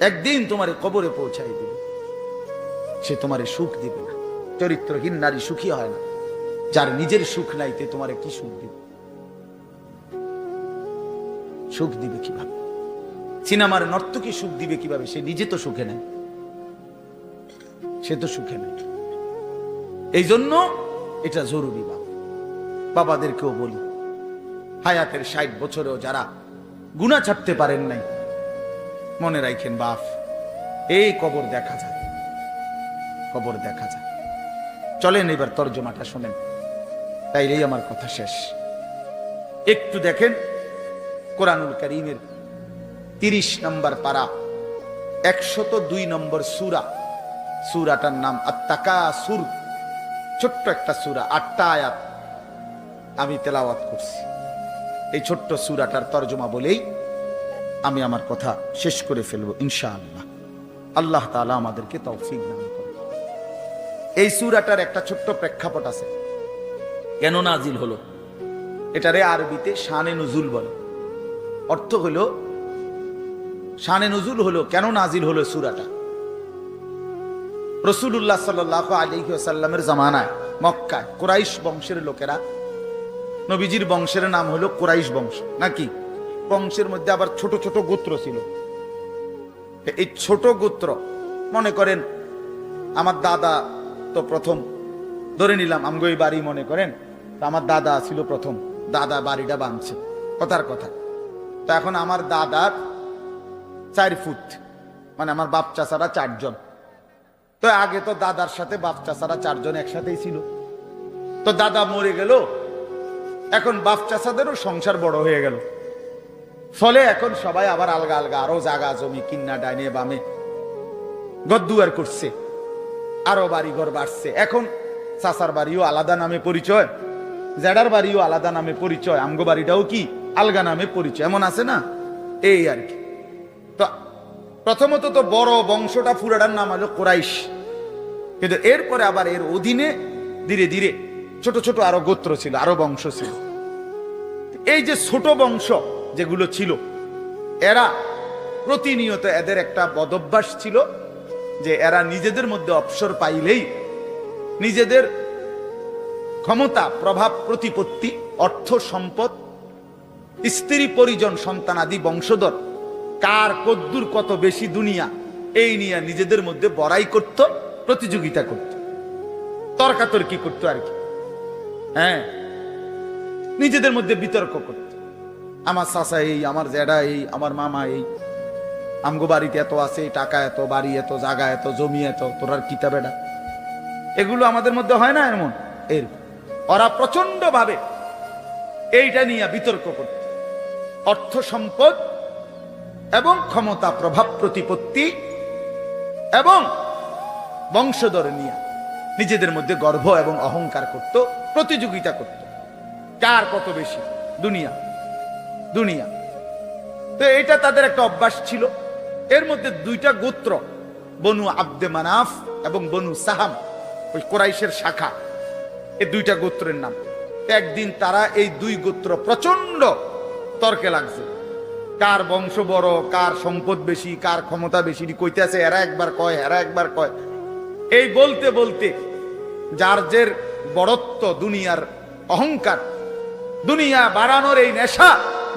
একদিন তোমার কবরে পৌঁছাই দিবে। সে তোমার সুখ দিবে না। চরিত্রহীন নারী সুখী হয় না। যার নিজের সুখ নাই, তে তোমারে কি সুখ দিবে? সুখ দিবে কীভাবে? সিনেমার নর্তকী সুখ দিবে কীভাবে? সে নিজে তো সুখে নেই। সে তো সুখে নেই। এই জন্য এটা জরুরি বাবা বাবাদেরকেও বলি, হায়াতের ষাট বছরেও যারা গুণা ছাড়তে পারেন নাই মনে রাখেন বাপ। এই কবর দেখা যায়। কবর দেখা যায়। চলেন এবার তর্জমাটা শোনেন। তাইলেই আমার কথা শেষ। একটু দেখেন, কোরআনুল করিমের তিরিশ নম্বর পারা, একশত দুই নম্বর সুরা। সুরাটার নাম আত্মাকা সুর ছোট্ট একটা সুরা, আটটা আয়াত। আমি তেলাওয়াত করছি। এই ছোট্ট সুরাটার তর্জমা বলেই আমি আমার কথা শেষ করে ফেলব, ইনশাআল্লাহ। আল্লাহ তাআলা আমাদেরকে তৌফিক দান করে এই সুরাটার একটা ছোট্ট প্রেক্ষাপট আছে। কেন নাজিল হলো? এটারে আরবিতে শানে নজুল বলে। অর্থ হলো, শানে নজুল হলো, কেন নাজিল হলো সুরাটা? রসুল্লাহ সাল্লাহ আলিহাসাল্লামের জামানায়, মক্কায় কোরাইশ বংশের লোকেরা, নবীজির বংশের নাম হলো কোরাইশ বংশ, নাকি? বংশের মধ্যে আবার ছোট ছোট গোত্র ছিল। এই ছোট গোত্র, মনে করেন, আমার দাদা তো প্রথম, ধরে নিলাম, আমগো এই বাড়ি মনে করেন আমার দাদা ছিল প্রথম, দাদা বাড়িটা বাঁধছে, কথার কথা। তো এখন আমার দাদার চার ফুট মানে আমার বাপ চাচারা চারজন। তো আগে তো দাদার সাথে বাপ চাচারা চারজন একসাথেই ছিল। তো দাদা মরে গেল, এখন বাপ চাচাদেরও সংসার বড় হয়ে গেল। ফলে এখন সবাই আবার আলগা আলগা, আরও জাগা জমি, কিন্না ডাইনে বামে। গদ্দুয়ার করছে, আরও বাড়ি ঘর বাড়ছে। এখন চাচার বাড়িও আলাদা নামে পরিচয়, জেডার বাড়িও আলাদা নামে পরিচয়, আমগো বাড়িটাও কি আলগা নামে পরিচয়, এমন আছে না? এই আর কি। তো প্রথমত তো বড় বংশটা ফুরাটার নাম হলো কোরাইশ। কিন্তু এরপরে আবার এর অধীনে ধীরে ধীরে ছোট ছোট আরও গোত্র ছিল, আরও বংশ ছিল। এই যে ছোট বংশ যেগুলো ছিল। এরা প্রতিনিয়ত এদের একটা বদভ্যাস ছিল যে এরা নিজেদের মধ্যে অবসর পাইলেই নিজেদের ক্ষমতা, প্রভাব, প্রতিপত্তি, অর্থ সম্পদ, স্ত্রী, পরিজন সন্তানাদি বংশধর, কার কদ্দুর কত বেশি দুনিয়া, এই নিয়ে নিজেদের মধ্যে বড়াই করত, প্রতিযোগিতা করত। তর্কাতর্কি করত আর কি। হ্যাঁ নিজেদের মধ্যে বিতর্ক করত। আমার চাচা এই, আমার জেডা এই, আমার মামা এই। আমগো বাড়িতে এত আছে, টাকা এত, বাড়ি এত জায়গা এত, জমি এত তোরার কিতাব এটা এগুলো আমাদের মধ্যে হয় না এমন? এর, ওরা প্রচণ্ড ভাবে এইটা নিয়ে বিতর্ক করত। অর্থ সম্পদ এবং ক্ষমতা প্রভাব প্রতিপত্তি এবং বংশধর নিয়ে নিজেদের মধ্যে গর্ব এবং অহংকার করত, প্রতিযোগিতা করত। কার কত বেশি? দুনিয়া। দুনিয়া। তো এটা তাদের একটা অভ্যাস ছিল। এর মধ্যে দুইটা গোত্র, বনু আব্দে মানাফ এবং বনু সাহাম, ওই কোরাইশের শাখা। এই দুইটা গোত্রের নাম। একদিন তারা এই দুই গোত্র প্রচণ্ড তর্কে লাগছে। কার বংশ বড়, কার সম্পদ বেশি, কার ক্ষমতা বেশি কইতে আছে এরা একবার কয়, এরা একবার কয়। এই বলতে বলতে যার জের বড়ত্ব, দুনিয়ার অহংকার, দুনিয়া বাড়ানোর এই নেশা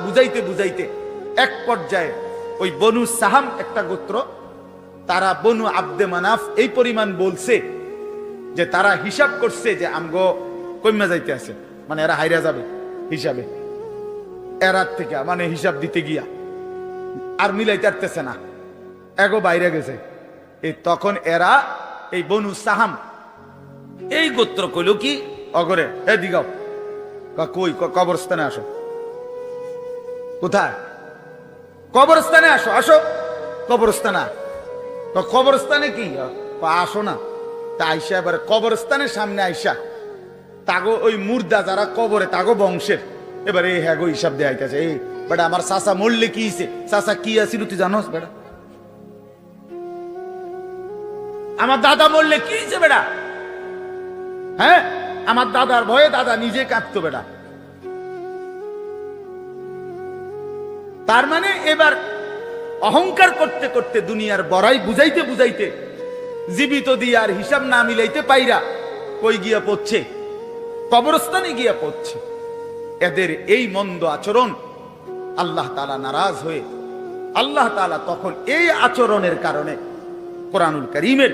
বুঝাইতে বুঝাইতে এক পর্যায়ে ওই বনু সাহাম একটা গোত্র, তারা বনু আব্দে মানাফ এই পরিমাণ বলছে যে তারা হিসাব করছে যে আমগো কইমা যাইতে আছে। মানে এরা হাইরা যাবে হিসাবে। এরার থেকে মানে হিসাব দিতে গিয়া। আর মিলাইতে পারতেছে না। এগো বাইরে গেছে। এই তখন এরা এই বনু সাহাম এই গোত্র কইল কি? অগরে এ দিগাও কই কবরস্থানে আসো। কোথায়? কবরস্থানে আসো আসো। কবরস্থানে। কবরস্থানে কি? আসো না। তা আইসা এবার কবরস্থানের সামনে আইসা। তাগো ওই মুর্দা যারা কবরে, তাগো বংশের। এবার এই হ্যাগো হিসাব দেয়া আইতাছে এই, বেটা, আমার চাচা মরলে কি হইছে? চাচা কি আছিল তুই জানোস, বেটা? আমার দাদা মরলে কি হয়েছে বেটা? হ্যাঁ? আমার দাদার ভয়ে দাদা নিজে কাঁদতো, বেটা। তার মানে এবার অহংকার করতে করতে দুনিয়ার বড়াই বুঝাইতে বুঝাইতে জীবিত দিয়ে আর হিসাব না মিলাইতে পাইরা কই গিয়া পড়ছে? কবরস্থানে গিয়া পড়ছে। এদের এই মন্দ আচরণ আল্লাহ তালা নারাজ হয়ে আল্লাহ তালা তখন এই আচরণের কারণে কোরআনুল করিমের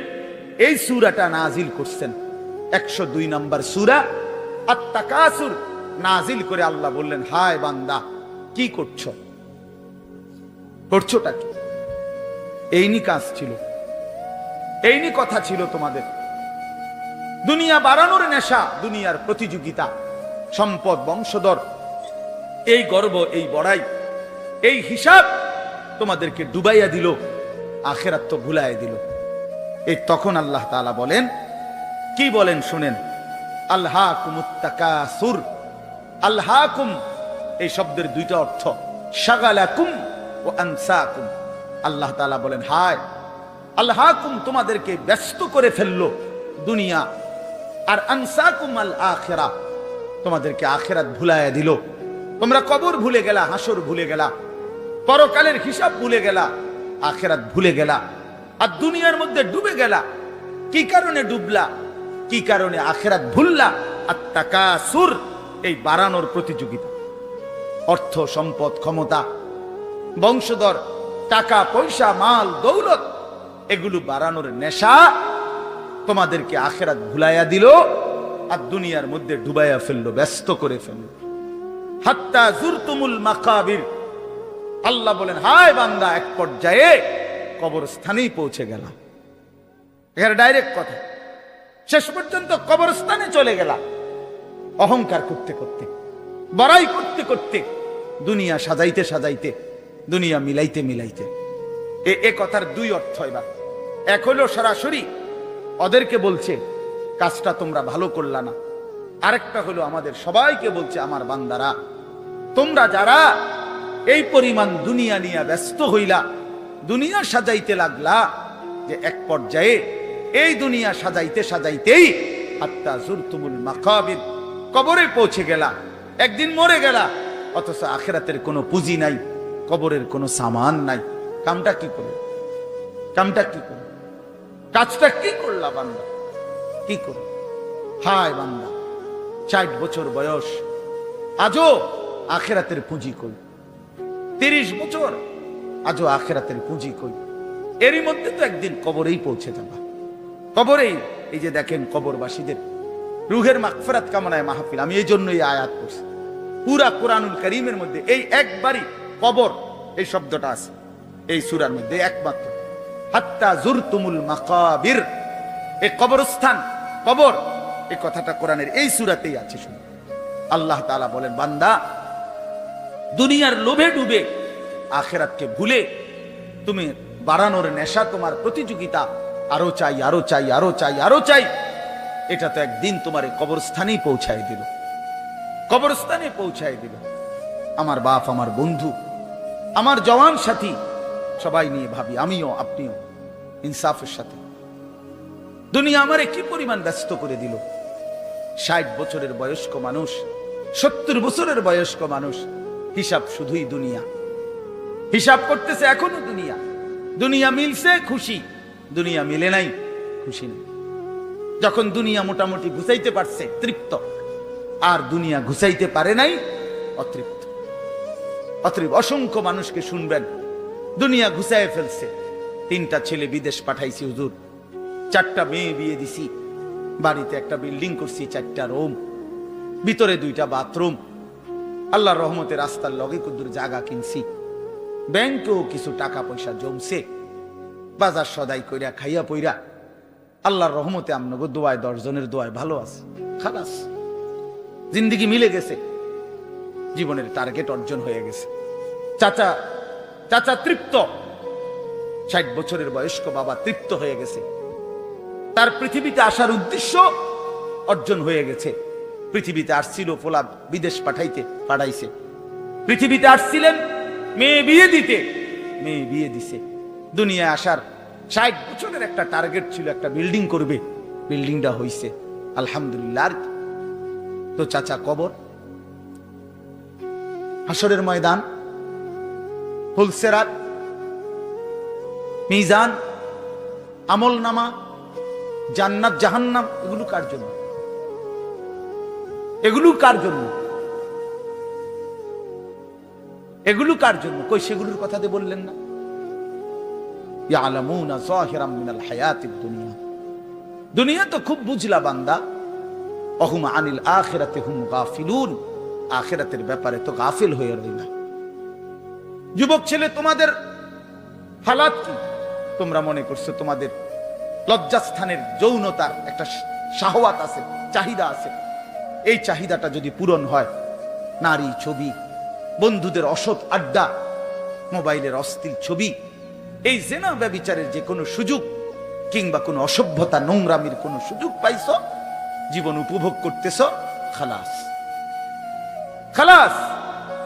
এই সুরাটা নাজিল করছেন। একশো দুই নম্বর সুরা আত্মাকাসুর নাজিল করে আল্লাহ বললেন, হায় বান্দা, কি করছ? করছোটা কি? এইনি কাজ ছিল। এইনি কথা ছিল তোমাদের। দুনিয়া বাড়ানোর নেশা, দুনিয়ার প্রতিযোগিতা, সম্পদ, বংশধর। এই গর্ব, এই বড়াই, এই হিসাব তোমাদেরকে ডুবাইয়া দিল, আখেরাত তো ভুলাইয়া দিল। এই তখন আল্লাহ তালা বলেন, কি বলেন শুনেন? আল্লাহ কুমুত্তাকাসুর আল্লাহ কুম এই শব্দের দুইটা অর্থ শাগালাকুম ও আনসাকুম আল্লাহ তালা বলেন, হায়! আল্লাহ তোমাদেরকে ব্যস্ত করে ফেলল দুনিয়া। আর আনসাকুম আল আখেরা, তোমাদেরকে আখেরাত ভুলাইয়া দিল। তোমরা কবর ভুলে গেলা হাসর ভুলে গেলা, পরকালের হিসাব ভুলে গেলা, আখেরাত ভুলে গেলা, আর দুনিয়ার মধ্যে ডুবে গেলা। কি কারণে ডুবলা? কি কারণে আখেরাত ভুললা? আর তাকাসুর, এই বাড়ানোর প্রতিযোগিতা। অর্থ, সম্পদ, ক্ষমতা বংশধর, টাকা, পয়সা, মাল, দৌলত, এগুলো বাড়ানোর নেশা তোমাদেরকে আখেরাত ভুলাইয়া দিল আর দুনিয়ার মধ্যে ডুবাইয়া ফেলল, ব্যস্ত করে ফেলল। হাত্তা জুরতুমুল মাকাবির। আল্লাহ বলেন, হায় বান্দা, এক পর্যায়ে কবরস্থানেই পৌঁছে গেলাম। এখানে ডাইরেক্ট কথা। শেষ পর্যন্ত কবরস্থানে চলে গেলাম। অহংকার করতে করতে, বড়াই করতে করতে, দুনিয়া সাজাইতে সাজাইতে দুনিয়া মিলাইতে মিলাইতে। এ কথার দুই অর্থ এবার। এক হলো সরাসরি ওদেরকে বলছে, কাজটা তোমরা ভালো করলা না। আরেকটা হলো আমাদের সবাইকে বলছে, আমার বান্দারা, তোমরা যারা এই পরিমাণ দুনিয়া নিয়ে ব্যস্ত হইলা, দুনিয়া সাজাইতে লাগলা, যে এক পর্যায়ে এই দুনিয়া সাজাইতে সাজাইতেই আত্মা জুরতুমুল মাকাবির কবরে পৌঁছে গেলা, একদিন মরে গেলা, অথচ আখেরাতের কোনো পুঁজি নাই। কবরের কোনো সামান নাই। কামটা কি করবে কামটা কি করবে কাজটা কি করলা বান্দা? কি করবে হায় বান্দা, ষাট বছর বয়স। আজও আখেরাতের পুঁজি কই? তিরিশ বছর, আজও আখেরাতের পুঁজি কই? এরই মধ্যে তো একদিন কবরেই পৌঁছে যাবা। কবরেই, এই যে দেখেন কবরবাসীদের রুহের মাগফিরাত কামনায় মাহফিল। আমি এই জন্য এই আয়াত করছি পুরা কোরআনুল করিমের মধ্যে এই একবারই কবর, এই শব্দটা আছে, এই সুরার মধ্যে একমাত্র। হাত্তা জুরতুমুল মাকাবির এই কবরস্থান, কবর, এই কথাটা কোরআনের এই সুরাতেই আছে শুনুন আল্লাহ তাআলা বলেন, বান্দা, দুনিয়ার লোভে ডুবে আখেরাতকে ভুলে তুমি বাড়ানোর নেশা তোমার প্রতিযোগিতা, আরও চাই আরও চাই আরও চাই আরও চাই, এটা তো একদিন তোমার কবরস্থানেই পৌঁছায় দিল। কবরস্থানে পৌঁছায় দিল। আমার বাপ, আমার বন্ধু আমার জওয়ান সাথী, সবাই নিয়ে ভাবি, আমিও, আপনিও, ইনসাফের সাথে। দুনিয়া আমারে কি পরিমাণ ব্যস্ত করে দিল? ষাট বছরের বয়স্ক মানুষ, সত্তর বছরের বয়স্ক মানুষ, হিসাব শুধুই দুনিয়া। হিসাব করতেছে এখনও দুনিয়া। দুনিয়া মিলছে, খুশি। দুনিয়া মিলে নাই, খুশি নেই। যখন দুনিয়া মোটামুটি ঘুষাইতে পারছে, তৃপ্ত। আর দুনিয়া ঘুষাইতে পারে নাই, অতৃপ্ত। অতৃপ অসংখ্য মানুষকে শুনবেন। দুনিয়া ঘুষায় ফেলছে। তিনটা ছেলে বিদেশ পাঠাইছি, হুজুর। চারটা মেয়ে বিয়ে দিছি। বাড়িতে একটা বিল্ডিং করছি, চারটা রুম। ভিতরে দুইটা বাথরুম। আল্লাহর রহমতে রাস্তার লগে কুদ্দুর জায়গা কিনছি। ব্যাংকেও কিছু টাকা পয়সা জমছে। বাজার সদাই কইরা, খাইয়া পইরা। আল্লাহর রহমতে আমনগো দোয়ায়, দশজনের দোয়ায় ভালো আছে। খালাস। জিন্দিগি মিলে গেছে। জীবনের টার্গেট অর্জন হয়ে গেছে। চাচা চাচা তৃপ্ত। ষাট বছরের বয়স্ক বাবা তৃপ্ত হয়ে গেছে। তার পৃথিবীতে আসার উদ্দেশ্য অর্জন হয়ে গেছে। পৃথিবীতে আসছিল ফোলাদ বিদেশ পাঠাইতে, পাঠাইছে। পৃথিবীতে আসছিলেন মেয়ে বিয়ে দিতে, মেয়ে বিয়ে দিছে। দুনিয়ায় আসার ষাট বছরের একটা টার্গেট ছিল, একটা বিল্ডিং করবে। বিল্ডিংটা হইছে, আলহামদুলিল্লাহ। তো চাচা কবর হাসরের ময়দান হুলসেরাত মিজান আমল নামা জান্নাত, জাহান্নাম, এগুলো কার জন্য? এগুলো কার জন্য? এগুলো কার জন্য? কই সেগুলোর কথা দিয়ে বললেন না? মিনাল দুনিয়া। দুনিয়া তো খুব বুঝলা বান্দা। অহুম আনিল আখিরাতে হুম গাফিলুন। আখিরাতের ব্যাপারে তো গাফিল হয়ে রইলা যুবক ছেলে, তোমাদের হালাত কি? তোমরা মনে করছ তোমাদের লজ্জাস্থানের যৌনতার একটা শাহওয়াত আছে, চাহিদা আছে। এই চাহিদাটা যদি পূরণ হয়, নারী ছবি, বন্ধুদের অসৎ আড্ডা, মোবাইলের অস্থির ছবি, এই জেনা ব্যবিচারের যে কোনো সুযোগ কিংবা কোনো অসভ্যতা, নোংরামির কোনো সুযোগ পাইছ, জীবন উপভোগ করতেছ, খালাস। খালাস!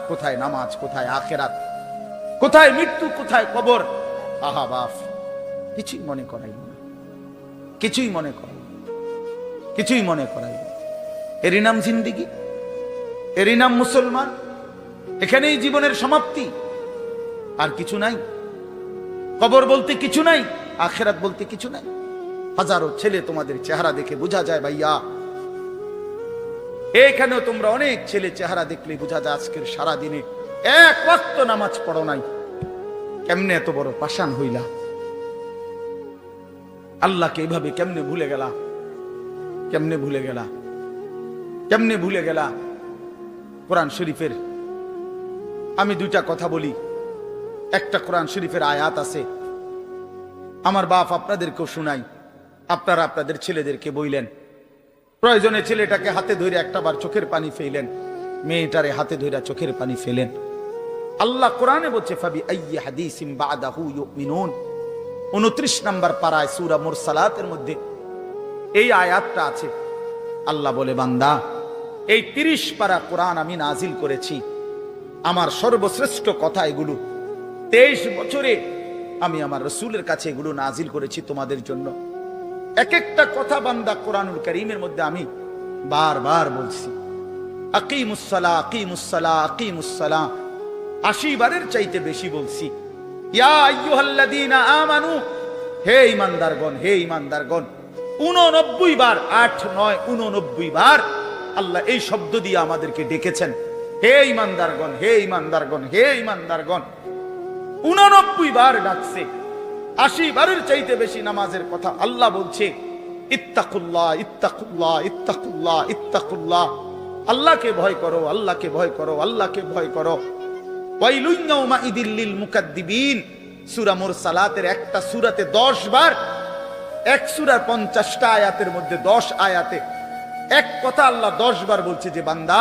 কোথায় নামাজ, কোথায় আখেরাত, কোথায় মৃত্যু, কোথায় কবর? আহা বাফ কিছুই মনে করাইল না। কিছুই মনে করাইল কিছুই মনে করাইল। এরই নাম জিন্দিগি, এরই নাম মুসলমান, এখানেই জীবনের সমাপ্তি। আর কিছু নাই। কবর বলতে কিছু নাই, আখেরাত বলতে কিছু নাই। হাজারো ছেলে তোমাদের চেহারা দেখে বোঝা যায় ভাইয়া। এখানেও তোমরা অনেক ছেলে চেহারা দেখলে বোঝা যায় আজকের সারা দিনে এক ওয়াক্ত নামাজ পড়ো নাই। কেমনে এত বড় পাষাণ হইলা? আল্লাহকে এইভাবে কেমনে ভুলে গেলা? কেমনে ভুলে গেলা? কেমনে ভুলে গেলা? কোরআন শরীফের আমি দুইটা কথা বলি। একটা কোরআন শরীফের আয়াত আছে। আমার বাপ আপনাদেরকেও শুনাই। আপনারা আপনাদের ছেলেদেরকে বইলেন। প্রয়োজনে ছেলেটাকে হাতে ধরে একটা বার চোখের পানি ফেলেন। মেয়েটারে হাতে ধরে চোখের পানি ফেলেন। আল্লাহ কোরআনে বলছে, ফাবি আইয়ি বাদাহু ইউমিনুন। 29 নাম্বার পারায় সূরা মধ্যে এই আয়াতটা আছে। আল্লাহ বলে, বান্দা, এই 30 পারা কোরআন আমি নাজিল করেছি। আমার সর্বশ্রেষ্ঠ কথা এগুলো। 23 বছরে আমি আমার রসুলের কাছে এগুলো নাজিল করেছি তোমাদের জন্য। এক একটা কথা বান্দা কোরআনুল করিমের মধ্যে আমি বারবার বলছি। আকিমুসসালা আকিমুসসালা আকিমুসসালা আশি বারের চাইতে বেশি বলছি। আমানু, হে ইমানদারগণ হে ইমানদারগণ উননব্বই বার, আট, নয়, উননব্বই বার আল্লাহ এই শব্দ দিয়ে আমাদেরকে ডেকেছেন। হে ইমানদারগণ হে ইমানদারগণ হে ইমানদারগণ উননব্বই বার ডাকছে। আশি বারের চাইতে বেশি নামাজের কথা আল্লাহ বলছে, ইত্তাকুল্লাহ ইত্তাকুল্লাহ ইত্তাকুল্লাহ ইত্তাকুল্লাহ। আল্লাহকে ভয় করো, আল্লাহকে ভয় করো, আল্লাহকে ভয় করো। ওয়াইলুন ইয়াউমাইদিল লিল মুকাদ্দিবিন। সূরা মুরসালাতের একটা সূরাতে 10 বার, এক সূরার 50টা আয়াতের মধ্যে 10 আয়াতে এক কথা আল্লাহ 10 বার বলছে যে, বান্দা,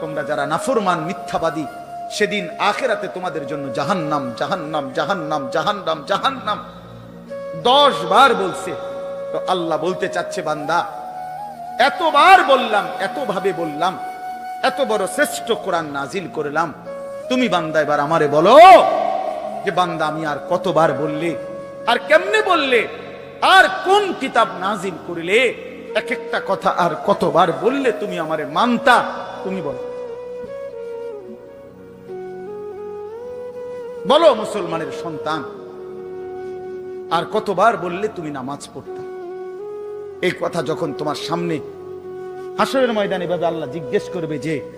তোমরা যারা নাফরমান, মিথ্যাবাদী সেদিন আখেরাতে তোমাদের জন্য জাহান্নাম জাহান্নাম জাহান্নাম জাহান্নাম জাহান্নাম। দশ বার বলছে। তো আল্লাহ বলতে চাচ্ছে, বান্দা, এতবার বললাম এত ভাবে বললাম, এত বড় শ্রেষ্ঠ কোরআন নাজিল করলাম। তুমি বান্দা, এবার আমারে বলো যে, বান্দা, আমি আর কতবার বললে, আর কেমনে বললে, আর কোন কিতাব নাজিল করিলে, এক একটা কথা আর কতবার বললে তুমি আমারে মানতা, তুমি বলো। বলো মুসলমানের সন্তান। আর কতবার বললে তুমি নামাজ পড়তা? এই কথা যখন তোমার সামনে হাসরের ময়দানে ভাবে আল্লাহ জিজ্ঞেস করবে যে,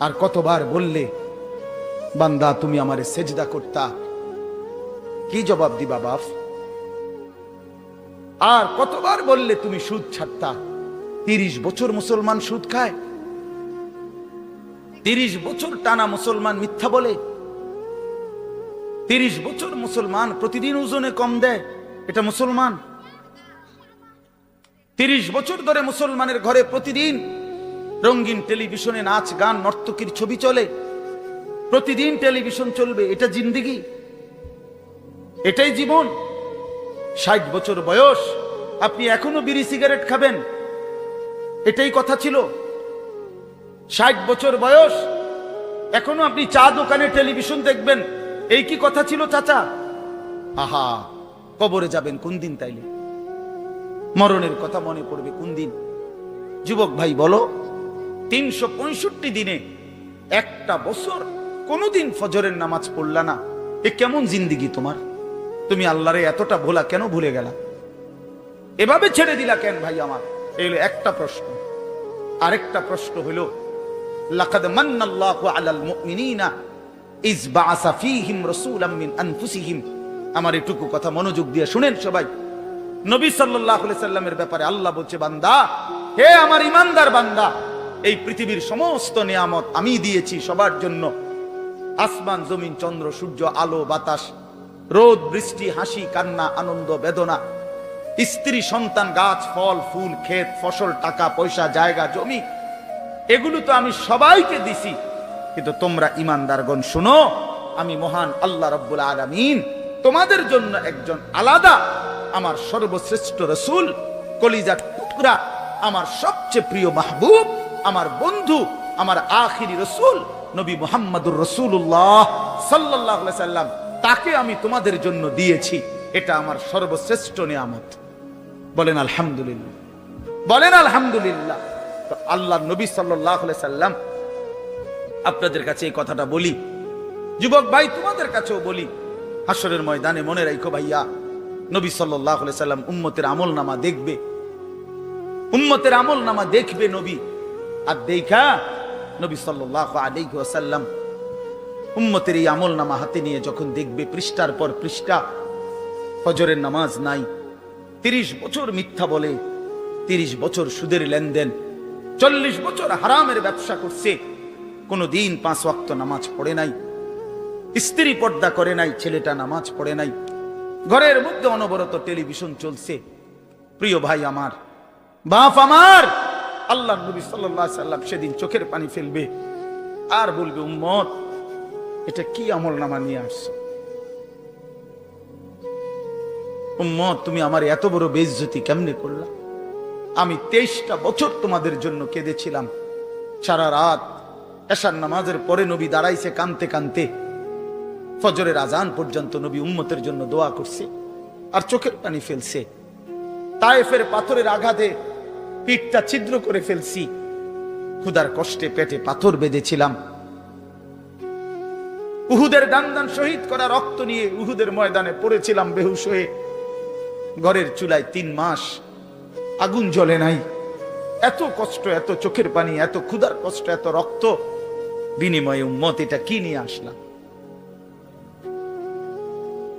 আর কতবার বললে, বান্দা, তুমি আমারে সেজদা করতা? কি জবাব দিবা বাপ? আর কতবার বললে তুমি সুদ ছাড়তা? তিরিশ বছর মুসলমান সুদ খায়? তিরিশ বছর টানা মুসলমান মিথ্যা বলে? তিরিশ বছর মুসলমান, প্রতিদিন ওজনে কম দেয়, এটা মুসলমান। তিরিশ বছর ধরে মুসলমানের ঘরে প্রতিদিন রঙিন টেলিভিশনে নাচ, গান, নর্তকীর ছবি চলে। প্রতিদিন টেলিভিশন চলবে, এটা জিন্দিগি। এটাই জীবন। ষাট বছর বয়স, আপনি এখনও বিড়ি সিগারেট খাবেন। এটাই কথা ছিল। ষাট বছর বয়স, এখনও আপনি চা দোকানে টেলিভিশন দেখবেন। এই কি কথা ছিল, চাচা? আহা, কবরে যাবেন কোন দিন তাইলে? মরণের কথা মনে পড়বে কোন দিন? যুবক ভাই, বলো, তিনশো পঁয়ষট্টি দিনে একটা বছর কোনোদিন ফজরের নামাজ পড়লা না? এ কেমন জিন্দিগি তোমার? তুমি আল্লাহরে এতটা ভোলা কেন ভুলে গেলা? এভাবে ছেড়ে দিলা কেন ভাই আমার? এই একটা প্রশ্ন। আরেকটা প্রশ্ন হলো, লাকাদ মান্নাল্লাহু আলাল মুমিনিনা আমার এটুকু কথা মনোযোগ দিয়ে শুনেন সবাই। নবী সাল্লামের ব্যাপারে আল্লাহ বলছে, বান্দা, হে আমার ইমানদার বান্দা, এই পৃথিবীর সমস্ত নিয়ামত আমি দিয়েছি সবার জন্য। আসমান, জমিন, চন্দ্র, সূর্য, আলো, বাতাস, রোদ, বৃষ্টি, হাসি, কান্না, আনন্দ, বেদনা, স্ত্রী, সন্তান, গাছ, ফল, ফুল, ক্ষেত, ফসল, টাকা, পয়সা, জায়গা, জমি, এগুলো তো আমি সবাইকে দিছি। কিন্তু তোমরা ইমানদারগণ শুনো, আমি মহান আল্লাহ রব্বুল আলামিন তোমাদের জন্য একজন আলাদা, আমার সর্বশ্রেষ্ঠ রসুল, কলিজার টুকরা, আমার সবচেয়ে প্রিয় মাহবুব, আমার বন্ধু, আমার আখিরি রসুল, নবী মোহাম্মদুর রসুল্লাহ সাল্লাহ সাল্লাম, তাকে আমি তোমাদের জন্য দিয়েছি। এটা আমার সর্বশ্রেষ্ঠ নিয়ামত। বলেন আলহামদুলিল্লাহ। বলেন আলহামদুলিল্লাহ। আল্লাহ নবী সাল্লাহ সাল্লাম আপনাদের কাছে এই কথাটা বলি। যুবক ভাই, তোমাদের কাছেও বলি। হাসরের ময়দানে মনে রাখো ভাইয়া, নবী সাল্লাম উম্মতের আমল নামা দেখবে। উম্মতের আমল নামা দেখবে নবী। আর দেখা নবী আলাইহি উম্মতের এই আমল নামা হাতে নিয়ে যখন দেখবে, পৃষ্ঠার পর পৃষ্ঠা, ফজরের নামাজ নাই, তিরিশ বছর মিথ্যা বলে, তিরিশ বছর সুদের লেনদেন, চল্লিশ বছর হারামের ব্যবসা করছে কোনো দিন পাঁচ ওয়াক্ত নামাজ পড়ে নাই। স্ত্রী পর্দা করে নাই, ছেলেটা নামাজ পড়ে নাই। ঘরের মধ্যে অনবরত টেলিভিশন চলছে। প্রিয় ভাই আমার, বাপ আমার, আল্লাহ নবী সাল্লাহ সাল্লাম সেদিন চোখের পানি ফেলবে। আর বলবে, উম্মত, এটা কি আমল নামা নিয়ে আসছে? উম্মত, তুমি আমার এত বড় বেজ্জতি কেমনে করলা? আমি তেইশটা বছর তোমাদের জন্য কেঁদেছিলাম। সারা রাত এশার নামাজের পরে নবী দাঁড়াইছে কানতে কানতে। ফজরের আজান পর্যন্ত নবী উম্মতের জন্য দোয়া করছে আর চোখের পানি ফেলছে। তায়েফের পাথরের আঘাতে পিঠটা ছিদ্র করে ফেলছি। ক্ষুদার কষ্টে পেটে পাথর বেঁধেছিলাম। উহুদের ডান্দান শহীদ করা রক্ত নিয়ে উহুদের ময়দানে পড়েছিলাম বেহুশ হয়ে। ঘরের চুলায় তিন মাস আগুন জ্বলে নাই। এত কষ্ট, এত চোখের পানি, এত ক্ষুদার কষ্ট, এত রক্ত বিনিময়ে উম্মত এটা কি নিয়ে আসলাম?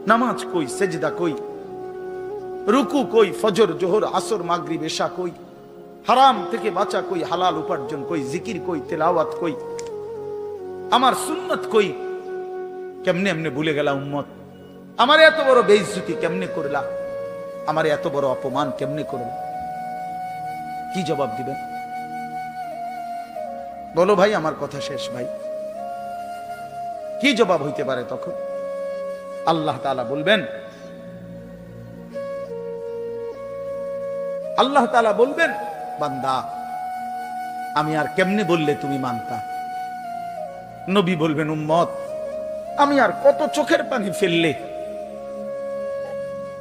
নামাজ কই, সেজদা কই? রুকু কই, ফজর, জোহর, আসর মাগরি বেশা কই? হারাম থেকে বাঁচা কই, হালাল উপার্জন কই, জিকির কই, তেলাওয়াত কই? আমার সুন্নত কই? কেমনে এমনে ভুলে গেলা উম্মত? আমার এত বড় বেইজ্জতি কেমনে করলা? আমার এত বড় অপমান কেমনে করলা? কি জবাব দিবেন? বলো ভাই, আমার কথা শেষ ভাই। কি জবাব হইতে পারে তখন? আল্লাহ তাআলা বলবেন, আল্লাহ তাআলা বলবেন, বান্দা, আমি আর কেমনে বললে তুমি মানতা? নবী বলবেন, উম্মত, আমি আর কত চোখের পানি ফেললে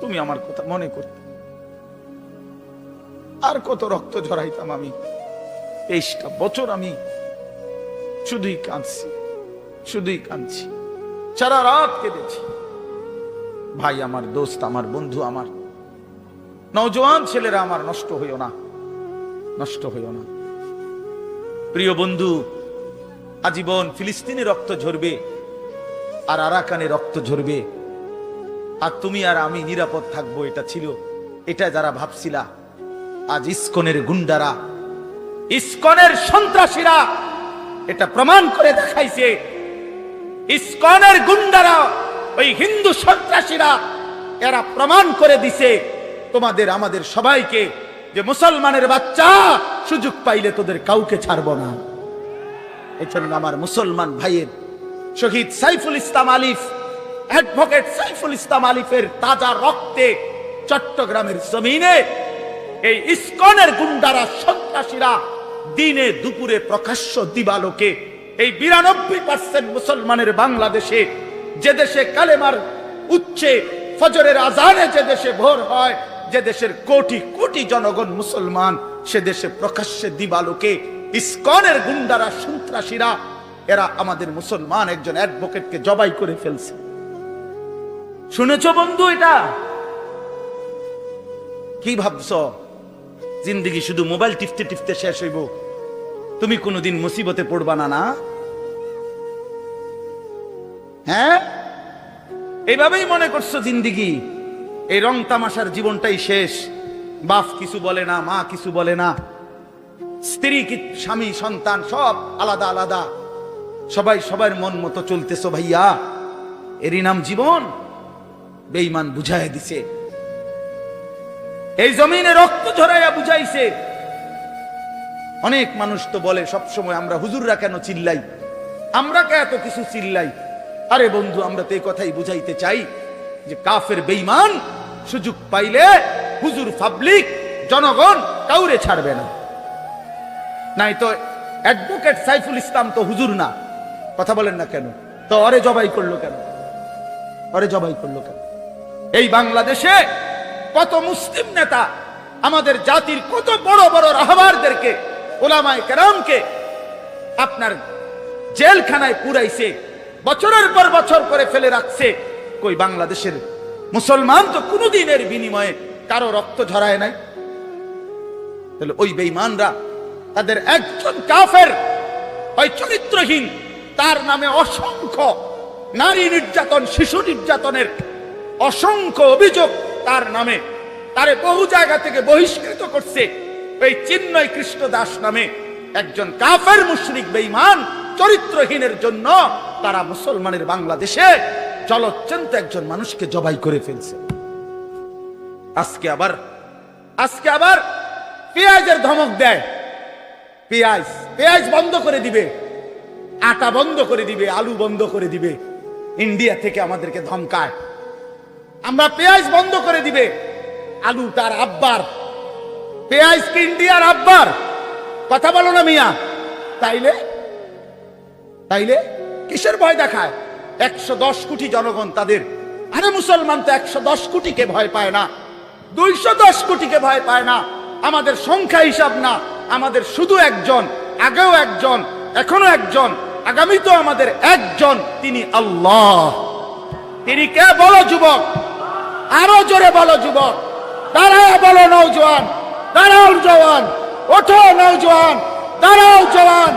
তুমি আমার কথা মনে করতে। আর কত রক্ত ঝরাইতাম আমি। তেইশটা বছর আমি শুধুই কাঁদছি শুধুই কাঁদছি। সারা রাত কেঁদেছি। ভাই আমার দোস্ত, আমার বন্ধু আমার। নওজোয়ান ছেলেরা আমার নষ্ট হইও না, নষ্ট হইও না। প্রিয় বন্ধু, আজীবন ফিলিস্তিনি রক্ত ঝরবে আর আরাকানে রক্ত ঝরবে। আর তুমি আর আমি নিরাপদ থাকব, এটা ছিল, এটা যারা ভাবছিলা, আজ ইস্কনের গুন্ডারা ইস্কনের সন্ত্রাসীরা এটা প্রমাণ করে দেখাইছে। ইস্কনের গুন্ডারা, ওই হিন্দু সন্ত্রাসীরা, এরা প্রমাণ করে দিছে, তোমাদের, আমাদের সবাইকে যে মুসলমানের বাচ্চা, সুযোগ পাইলে তোদের কাউকে ছাড়বো না। এজন্য আমার মুসলমান ভাইয়ের শহীদ সাইফুল ইসলাম আলিফ, অ্যাডভোকেট সাইফুল ইসলাম আলিফের তাজা রক্তে চট্টগ্রামের জমিনে এই ইস্কনের গুন্ডারা, সন্ত্রাসীরা দিনে দুপুরে প্রকাশ্য দিবালোকে এই বিরানব্বই পার্সেন্ট মুসলমানের বাংলাদেশে যে দেশে কালেমার উচ্চে ফজরের আজানে যে দেশে ভোর হয়, যে দেশের কোটি কোটি জনগণ মুসলমান, সে দেশে প্রকাশ্যে দিবালোকে ইস্কনের গুন্ডারা, সন্ত্রাসীরা, এরা আমাদের মুসলমান একজন অ্যাডভোকেটকে জবাই করে ফেলছে। শুনেছ বন্ধু এটা? কি ভাবছ? জিন্দগি শুধু মোবাইল টিপতে টিপতে শেষ হইব। তুমি কোনোদিন মুসিবতে পড়বা না না? হ্যাঁ? এইভাবেই মনে করছ জিন্দিগি? এই রং তামাশার জীবনটাই শেষ। বাপ কিছু বলে না, মা কিছু বলে না। স্ত্রী, কি স্বামী, সন্তান, সব আলাদা আলাদা। সবাই সবার মন মতো চলতেছো ভাইয়া। এরই নাম জীবন। বেঈমান বুঝায় দিছে। এই জমিনে রক্ত ঝরাইয়া বুঝাইছে। অনেক মানুষ তো বলে, সব সময় আমরা হুজুররা কেন চিল্লাই? আমরা কে এত কিছু চিল্লাই? আরে বন্ধু, আমরা তো এই কথাই বুঝাইতে চাই যে কাফের বেঈমান সুযোগ পাইলে হুজুর পাবলিক, জনগণ কাউরে ছাড়বে না। নাই তো অ্যাডভোকেট সাইফুল ইসলাম তো হুজুর না। কথা বলেন না কেন? তো অরে জবাই করল কেন? অরে জবাই করল কেন? এই বাংলাদেশে কত মুসলিম নেতা আমাদের জাতির কত বড় বড় রাহবারদেরকে ওলামায় কেরামকে আপনার জেলখানায় পুরাইছে, বছরের পর বছর করে ফেলে রাখছে। কই বাংলাদেশের মুসলমান তো কোনোদিনের বিনিময়ে কারও রক্ত ঝরায় নাই। তাহলে ওই বেঈমানরা তাদের একজন কাফের হয় চরিত্রহীন, তার নামে অসংখ্য নারী নির্যাতন, শিশু নির্যাতনের অসংখ্য অভিযোগ তার নামে, তারে বহু জায়গা থেকে বহিষ্কৃত করছে এই চিন্ময় কৃষ্ণ দাস নামে একজন কাফের মুশরিক বেঈমান চরিত্রহীনের জন্য তারা মুসলমানের বাংলাদেশে জলচ্চন্ত একজন মানুষকে জবাই করে ফেলছে। আজকে আবার আজকে আবার পেঁয়াজের ধমক দেয়। পেঁয়াজ পেঁয়াজ বন্ধ করে দিবে, আটা বন্ধ করে দিবে, আলু বন্ধ করে দিবে। ইন্ডিয়া থেকে আমাদেরকে ধমকায়। আমরা পেঁয়াজ বন্ধ করে দিবে। আলু তার আব্বার। পেঁয়াজ কি ইন্ডিয়ার আব্বার? কথা বলো না মিয়া। তাইলে? তাইলে? কিসের ভয় দেখায়? একশো দশ কোটি জনগণ তাদের। আরে মুসলমান তো একশো দশ কোটিকে ভয় পায় না। দুইশো দশ কোটিকে ভয় পায় না। আমাদের সংখ্যা হিসাব না। আমাদের শুধু একজন, আগেও একজন, এখনও একজন আগামী তো আমাদের একজন, তিনি আল্লাহ। তিনি কে বলো, যুবক? আরও জোরে বলো যুবক। দাঁড়াও বলো নৌজওয়ান দাঁড়াও জওয়ান, ওঠো নৌজওয়ান দাঁড়াও জওয়ান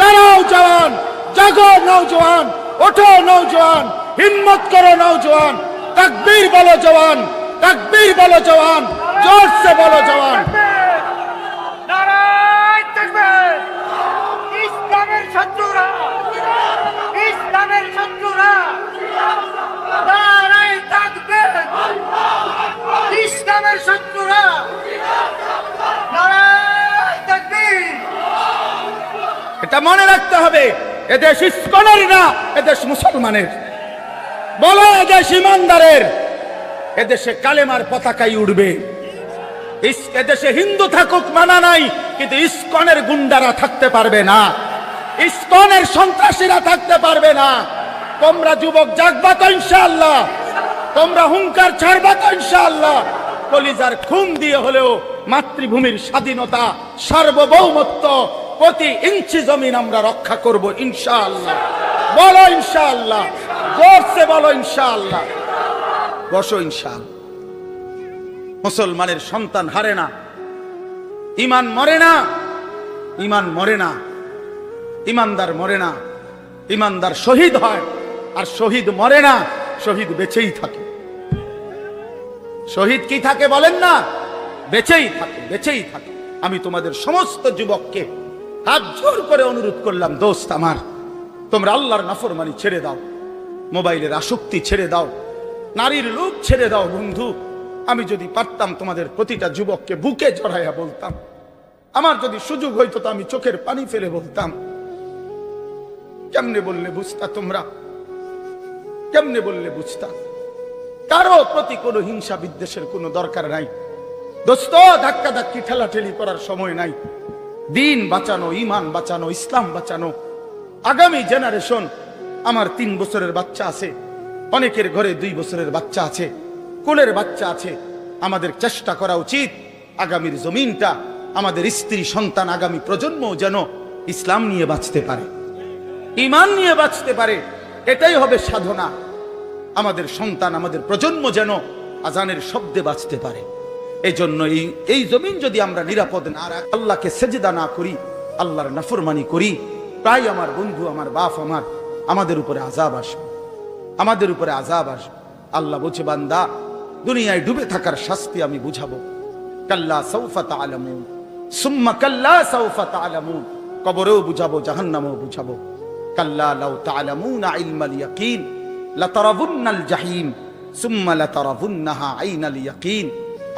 দাঁড়াও জওয়ান, জাগো নৌজওয়ান ওঠো নৌজওয়ান হিম্মত করো নৌজওয়ান তাকবীর বলো জওয়ান, তাকবীর বলো জওয়ান জোর সে বলো জওয়ান। ইসলামের শত্রুরা ইসলামের শত্রুরা, নারায় তাকবীর। ইসলামের শত্রুরা। এটা মনে রাখতে হবে এদেশ ইস্কনের না এদেশ মুসলমানের। বলো এদেশ ইমানদারের। এদেশে কালেমার পতাকাই উঠবে এদেশে হিন্দু থাকুক মানা নাই, কিন্তু ইস্কনের গুন্ডারা থাকতে পারবে না। ইস্কনের সন্ত্রাসীরা থাকতে পারবে না। তোমরা যুবক, জাগবা তো ইনশাআল্লাহ। তোমরা হুঙ্কার ছাড়বা তো ইনশাআল্লাহ। কলিজার খুন দিয়ে হলেও মাতৃভূমির স্বাধীনতা, সার্বভৌমত্ব প্রতি ইঞ্চি জমিন আমরা রক্ষা করব ইনশাআল্লাহ। বলো ইনশাআল্লাহ। জোরসে বলো ইনশাআল্লাহ। বসো ইনশাআল্লাহ। মুসলমানের সন্তান হারে না। ইমান মরে না। ইমান মরে না। ইমানদার মরে না। ইমানদার শহীদ হয়। আর শহীদ মরে না, শহীদ বেঁচেই থাকে। শহীদ কি থাকে বলেন না? বেঁচেই থাকে বেঁচেই থাকে। আমি তোমাদের সমস্ত যুবককে হাত জোর করে অনুরোধ করলাম, দোস্ত আমার, তোমরা আল্লাহর নাফরমানি ছেড়ে দাও, মোবাইলের আসক্তি ছেড়ে দাও, নারীর লোভ ছেড়ে দাও, বন্ধু। আমি যদি পারতাম তোমাদের প্রতিটা যুবককে বুকে জড়াইয়া বলতাম, আমার যদি সুযোগ হইতো তো আমি চোখের পানি ফেলে বলতাম। কেমনে বললে বুঝতা তোমরা? কেমনে বললে বুঝতা? কারও প্রতি কোনো হিংসা বিদ্বেষের কোনো দরকার নাই। দোস্ত ধাক্কা ধাক্কি ঠেলাঠেলি করার সময় নাই। দিন বাঁচানো ইমান বাঁচানো, ইসলাম বাঁচানো। আগামী জেনারেশন আমার তিন বছরের বাচ্চা আছে। অনেকের ঘরে দুই বছরের বাচ্চা আছে। কোলের বাচ্চা আছে। আমাদের চেষ্টা করা উচিত আগামীর জমিনটা, আমাদের স্ত্রী, সন্তান আগামী প্রজন্ম যেন ইসলাম নিয়ে বাঁচতে পারে। ইমান নিয়ে বাঁচতে পারে। এটাই হবে সাধনা। আমাদের সন্তান, আমাদের প্রজন্ম যেন আজানের শব্দে বাঁচতে পারে। এই জন্য এই এই জমিন যদি আমরা নিরাপদ না রাখি, আল্লাহকে সেজেদা না করি, আল্লাহর নাফরমানি করি প্রায় আমার বন্ধু, আমার বাপ, আমার, আমাদের উপরে আজাব আসবে। আমাদের উপরে আজাব আসবে। আল্লাহ বলছে, বান্দা, দুনিয়ায় ডুবে থাকার শাস্তি আমি বুঝাবো। কাল্লা সৌফাত তালামুন সুম্মা কাল্লা সৌফাত তালামুন কবরেও বুঝাবো, জাহান্নামেও বুঝাবো। কাল্লা লাউ তালামুন ইলমাল ইয়াকিন লাতারাবুন্নাল জাহিম, সুম্মা লাতারাবুন্নাহা আইনাল ইয়াকিন।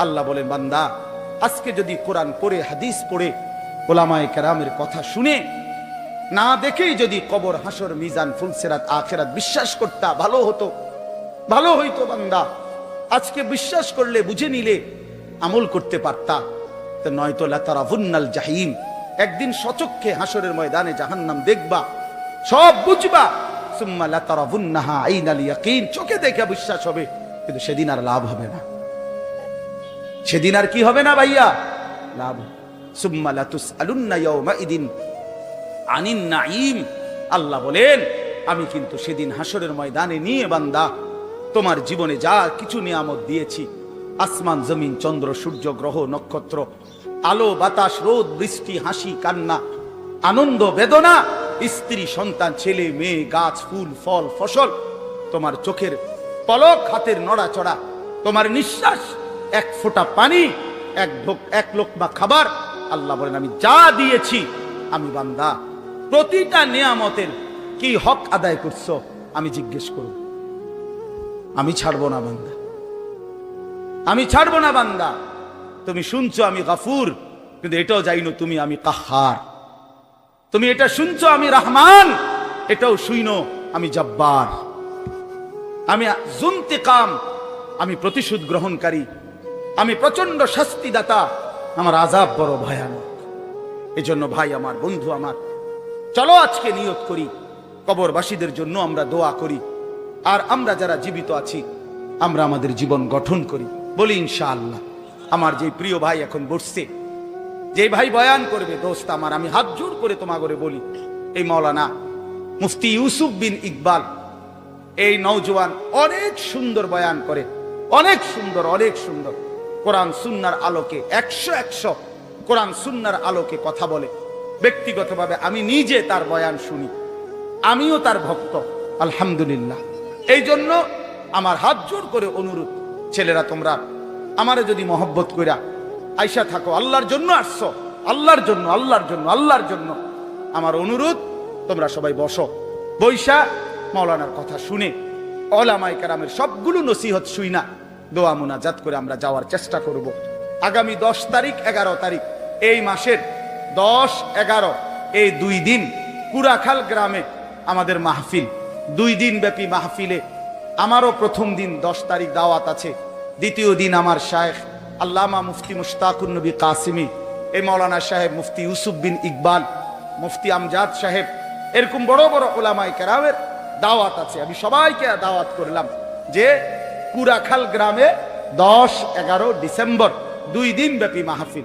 আল্লাহ বলেন, বান্দা, আজকে যদি কোরআন পড়ে, হাদিস পড়ে, ওলামায়ে কেরামের কথা শুনে, না দেখেই যদি কবর, হাসর, মিজান, ফুলসেরাত, আখেরাত বিশ্বাস করতা, ভালো হতো। ভালো হইতো, বান্দা। আজকে বিশ্বাস করলে, বুঝে নিলে, আমল করতে পারতা। তো নয়তো লাতারাভুন্নাল জাহিম, একদিন সচক্ষে হাসরের ময়দানে জাহান্নাম দেখবা, সব বুঝবা চোখে দেখে বিশ্বাস হবে, কিন্তু সেদিন আর লাভ হবে না। সেদিন আর কি হবে না ভাইয়া? লাভ আল্লাহ বলেন, আমি কিন্তু সেদিন হাসরের ময়দানে নিয়ে বান্দা, তোমার জীবনে যা কিছু নিয়ামত দিয়েছি, আসমান, জমিন, চন্দ্র, সূর্য, গ্রহ, নক্ষত্র, আলো, বাতাস, রোদ, বৃষ্টি, হাসি, কান্না, আনন্দ, বেদনা স্ত্রী, সন্তান, ছেলে, মেয়ে, গাছ, ফুল, ফল, ফসল, তোমার চোখের পলক, হাতের নড়াচড়া, তোমার নিঃশ্বাস, এক ফোঁটা পানি, এক ঢোক, এক লোকমা খাবার। আল্লাহ বলেন, আমি যা দিয়েছি, আমি বান্দা, প্রতিটা নিয়ামতের কি হক আদায় করছ, আমি জিজ্ঞেস করব। আমি ছাড়বো না বান্দা। আমি ছাড়বো না বান্দা। তুমি শুনছো, আমি গাফুর, কিন্তু এটাও জাইনো তুমি, আমি কাহার। তুমি এটা শুনছো, আমি রহমান। এটাও শুইনো, আমি জব্বার। আমি জুন্তিকাম, আমি প্রতিশোধ গ্রহণকারী। আমি প্রচণ্ড শাস্তিদাতা, আমার আজাব বড় ভয়ানক। এজন্য ভাই, আমার বন্ধু, আমার। চলো আজকে নিয়ত করি, কবরবাসীদের জন্য আমরা দোয়া করি। আর আমরা যারা জীবিত আছি, আমরা আমাদের জীবন গঠন করি। বলি ইনশাআল্লাহ। আমার যে প্রিয় ভাই এখন বসছে যে ভাই বয়ান করবে, দোস্ত আমার, আমি হাত জোর করে তোমা করে বলি, এই মৌলানা মুফতি ইউসুফ বিন ইকবাল, এই নওজোয়ান অনেক সুন্দর বয়ান করে, অনেক সুন্দর অনেক সুন্দর। কোরআন সুন্নার আলোকে, একশো একশো কোরআন সুন্নার আলোকে কথা বলে। ব্যক্তিগতভাবে আমি নিজে তার বয়ান শুনি, আমিও তার ভক্ত, আলহামদুলিল্লাহ। এই জন্য আমার হাত জোর করে অনুরোধ, ছেলেরা তোমরা, আমারে যদি মহব্বত কইরা আইসা থাকো, আল্লাহর জন্য আসছো। আল্লাহর জন্য আল্লাহর জন্য আল্লাহর জন্য। আমার অনুরোধ, তোমরা সবাই বসো। বৈশা, মাওলানার কথা শুনে অলামাই কারামের সবগুলো নসিহত শুই না। দোয়া মুনাজাত করে আমরা যাওয়ার চেষ্টা করব। আগামী দশ তারিখ, এগারো তারিখ, এই মাসের দশ, এগারো, এই দুই দিন কুরাখাল গ্রামে আমাদের মাহফিল। দুই দিন ব্যাপী মাহফিলে। আমারও প্রথম দিন, দশ তারিখ দাওয়াত আছে। দ্বিতীয় দিন আমার শায়েখ আল্লামা মুফতি মুশতাকুর নবী কাসিমি এই মৌলানা সাহেব মুফতি ইউসুফ বিন ইকবাল, মুফতি আমজাদ সাহেব, এরকম বড় বড় ওলামাই কেরামের দাওয়াত আছে। আমি সবাইকে দাওয়াত করলাম যে কুরাখাল গ্রামে দশ এগারো ডিসেম্বর দুই দিন ব্যাপী মাহফিল।